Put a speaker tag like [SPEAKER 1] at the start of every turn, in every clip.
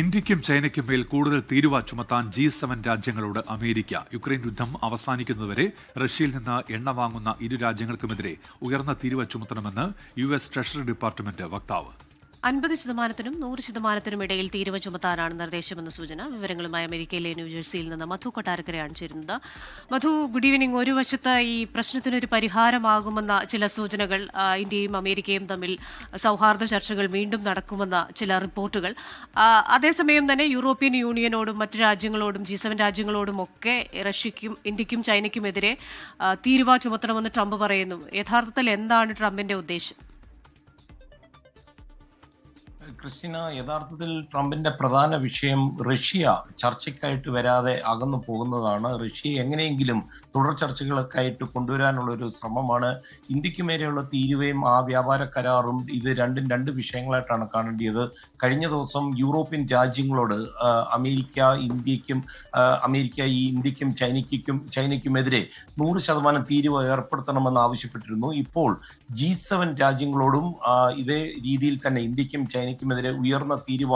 [SPEAKER 1] ഇന്ത്യക്കും ചൈനയ്ക്കും മേൽ കൂടുതൽ തീരുവ ചുമത്താൻ ജി സെവൻ രാജ്യങ്ങളോട് അമേരിക്ക യുക്രൈൻ യുദ്ധം അവസാനിക്കുന്നതുവരെ റഷ്യയിൽ നിന്ന് എണ്ണ വാങ്ങുന്ന ഇരു രാജ്യങ്ങൾക്കുമെതിരെ ഉയർന്ന തീരുവ ചുമത്തണമെന്ന് യു എസ് ട്രഷറി ഡിപ്പാർട്ട്മെന്റ് വക്താവ്.
[SPEAKER 2] അൻപത് ശതമാനത്തിനും നൂറ് ശതമാനത്തിനും ഇടയിൽ തീരുവ ചുമത്താനാണ് നിർദ്ദേശമെന്ന സൂചന വിവരങ്ങളുമായി അമേരിക്കയിലെ ന്യൂജേഴ്സിയിൽ നിന്ന് മധു കൊട്ടാരക്കരയാണ് ചേരുന്നത്. മധു ഗുഡ് ഈവനിങ് ഒരു വശത്ത് ഈ പ്രശ്നത്തിനൊരു പരിഹാരമാകുമെന്ന ചില സൂചനകൾ ഇന്ത്യയും അമേരിക്കയും തമ്മിൽ സൗഹാർദ്ദ ചർച്ചകൾ വീണ്ടും നടക്കുമെന്ന ചില റിപ്പോർട്ടുകൾ. അതേസമയം തന്നെ യൂറോപ്യൻ യൂണിയനോടും മറ്റു രാജ്യങ്ങളോടും ജി സെവൻ രാജ്യങ്ങളോടും ഒക്കെ റഷ്യയ്ക്കും ഇന്ത്യക്കും ചൈനയ്ക്കുമെതിരെ തീരുവ ചുമത്തണമെന്ന് ട്രംപ് പറയുന്നു. യഥാർത്ഥത്തിൽ എന്താണ് ട്രംപിന്റെ ഉദ്ദേശം?
[SPEAKER 3] ക്രിസ്റ്റിന യഥാർത്ഥത്തിൽ ട്രംപിന്റെ പ്രധാന വിഷയം റഷ്യ ചർച്ചയ്ക്കായിട്ട് വരാതെ അകന്നു പോകുന്നതാണ്. റഷ്യയെ എങ്ങനെയെങ്കിലും തുടർ ചർച്ചകളൊക്കെ ആയിട്ട് കൊണ്ടുവരാനുള്ള ഒരു ശ്രമമാണ്. ഇന്ത്യയ്ക്ക് മേലെയുള്ള തീരുവയും ആ വ്യാപാര കരാറും ഇത് രണ്ടും രണ്ട് വിഷയങ്ങളായിട്ടാണ് കാണേണ്ടത് കഴിഞ്ഞ ദിവസം യൂറോപ്യൻ രാജ്യങ്ങളോട് അമേരിക്ക ഇന്ത്യക്കും അമേരിക്ക ഈ ഇന്ത്യക്കും ചൈനയ്ക്കും ചൈനയ്ക്കുമെതിരെ നൂറ് ശതമാനം തീരുവ ഏർപ്പെടുത്തണമെന്ന് ആവശ്യപ്പെട്ടിരുന്നു. ഇപ്പോൾ ജി സെവൻ രാജ്യങ്ങളോടും ഇതേ രീതിയിൽ തന്നെ ഇന്ത്യക്കും ചൈനയ്ക്കുമെതിരെ ഉയർന്ന തീരുവ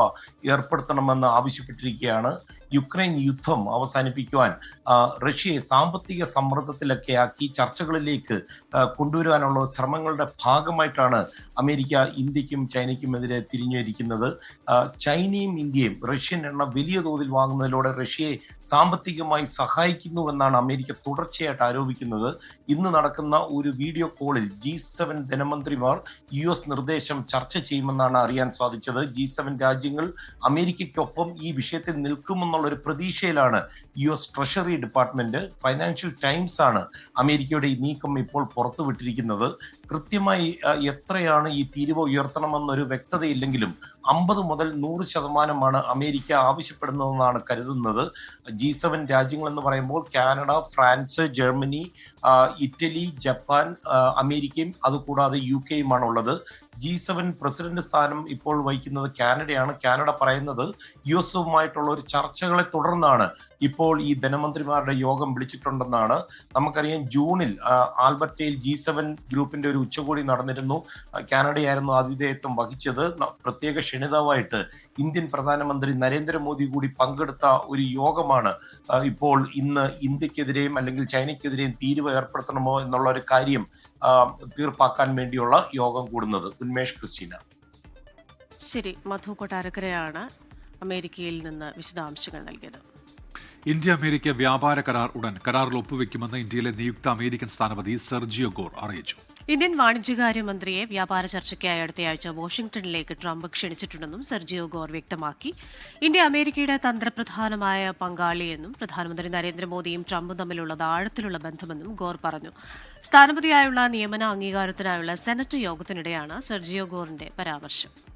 [SPEAKER 3] ഏർപ്പെടുത്തണമെന്ന് ആവശ്യപ്പെട്ടിരിക്കുകയാണ്. യുക്രൈൻ യുദ്ധം അവസാനിപ്പിക്കുവാൻ റഷ്യയെ സാമ്പത്തിക സമ്മർദ്ദത്തിലൊക്കെ ആക്കി ചർച്ചകളിലേക്ക് കൊണ്ടുവരാനുള്ള ശ്രമങ്ങളുടെ ഭാഗമായിട്ടാണ് അമേരിക്ക ഇന്ത്യക്കും ചൈനയ്ക്കുമെതിരെ തിരിഞ്ഞിരിക്കുന്നത് ആ, ചൈനയും ഇന്ത്യയും റഷ്യൻ എണ്ണ വലിയ തോതിൽ വാങ്ങുന്നതിലൂടെ റഷ്യയെ സാമ്പത്തികമായി സഹായിക്കുന്നുവെന്നാണ് അമേരിക്ക തുടർച്ചയായിട്ട് ആരോപിക്കുന്നത്. ഇന്ന് നടക്കുന്ന ഒരു വീഡിയോ കോളിൽ ജി സെവൻ ധനമന്ത്രിമാർ യു എസ് നിർദ്ദേശം ചർച്ച ചെയ്യുമെന്നാണ് അറിയാൻ സാധിച്ചത്. ജി സെവൻ രാജ്യങ്ങൾ അമേരിക്കയ്ക്കൊപ്പം ഈ വിഷയത്തിൽ നിൽക്കുമെന്നുള്ള ഒരു പ്രതീക്ഷയിലാണ് U S treasury department financial times ആണ് അമേരിക്കയുടെ ഈ നീക്കം ഇപ്പോൾ പുറത്തുവിട്ടിരിക്കുന്നത്. കൃത്യമായി എത്രയാണ് ഈ തീരുവ ഉയർത്തണമെന്നൊരു വ്യക്തതയില്ലെങ്കിലും അമ്പത് മുതൽ നൂറ് ശതമാനമാണ് അമേരിക്ക ആവശ്യപ്പെടുന്നതെന്നാണ് കരുതുന്നത്. ജി സെവൻ രാജ്യങ്ങൾ എന്ന് പറയുമ്പോൾ Canada France Germany Italy Japan അമേരിക്കയും അതുകൂടാതെ യു കെയുമാണ് ഉള്ളത് ജി സെവൻ പ്രസിഡന്റ് സ്ഥാനം ഇപ്പോൾ വഹിക്കുന്നത് കാനഡയാണ്. കാനഡ പറയുന്നത് യു എസുമായിട്ടുള്ള ഒരു ചർച്ചകളെ തുടർന്നാണ് ഇപ്പോൾ ഈ ധനമന്ത്രിമാരുടെ യോഗം വിളിച്ചിട്ടുണ്ടെന്നാണ്. നമുക്കറിയാം ജൂണിൽ ആൽബർട്ടയിൽ ജി സെവൻ ഗ്രൂപ്പിന്റെ ഉച്ചകോടി നടന്നിരുന്നു. കാനഡയായിരുന്നു ആതിഥേയത്വം വഹിച്ചത്. പ്രത്യേക ക്ഷണിതാവായിട്ട് ഇന്ത്യൻ പ്രധാനമന്ത്രി നരേന്ദ്രമോദി കൂടി പങ്കെടുത്ത ഒരു യോഗമാണ് ഇപ്പോൾ ഇന്ന് ഇന്ത്യക്കെതിരെയും അല്ലെങ്കിൽ ചൈനയ്ക്കെതിരെയും തീരുവ ഏർപ്പെടുത്തണമോ എന്നുള്ള ഒരു കാര്യം തീർപ്പാക്കാൻ വേണ്ടിയുള്ള യോഗം കൂടുന്നത്. ഉന്മേഷ് ക്രിസ്റ്റീന.
[SPEAKER 2] ശരി. മധു കൊട്ടാരക്കരയാണ് അമേരിക്കയിൽ നിന്ന് വിശദാംശങ്ങൾ നൽകിയത്.
[SPEAKER 1] ഇന്ത്യ അമേരിക്ക വ്യാപാര കരാർ ഉടൻ കരാറിൽ ഒപ്പുവെക്കുമെന്ന് ഇന്ത്യയിലെ നിയുക്ത അമേരിക്കൻ സ്ഥാനപതി സെർജിയോ ഗോർ അറിയിച്ചു.
[SPEAKER 2] ഇന്ത്യൻ വാണിജ്യകാര്യമന്ത്രിയെ വ്യാപാര ചർച്ചയ്ക്കായി അടുത്തയാഴ്ച വാഷിംഗ്ടണിലേക്ക് ട്രംപ് ക്ഷണിച്ചിട്ടുണ്ടെന്നും സെർജിയോ ഗോർ വ്യക്തമാക്കി. ഇന്ത്യ അമേരിക്കയുടെ തന്ത്രപ്രധാനമായ പങ്കാളിയെന്നും പ്രധാനമന്ത്രി നരേന്ദ്രമോദിയും ട്രംപും തമ്മിലുള്ളത് ആഴത്തിലുള്ള ബന്ധമെന്നും ഗോർ പറഞ്ഞു. സ്ഥാനപതിയായുള്ള നിയമന അംഗീകാരത്തിനായുള്ള സെനറ്റ് യോഗത്തിനിടെയാണ് സെർജിയോ ഗോറിന്റെ പരാമർശം.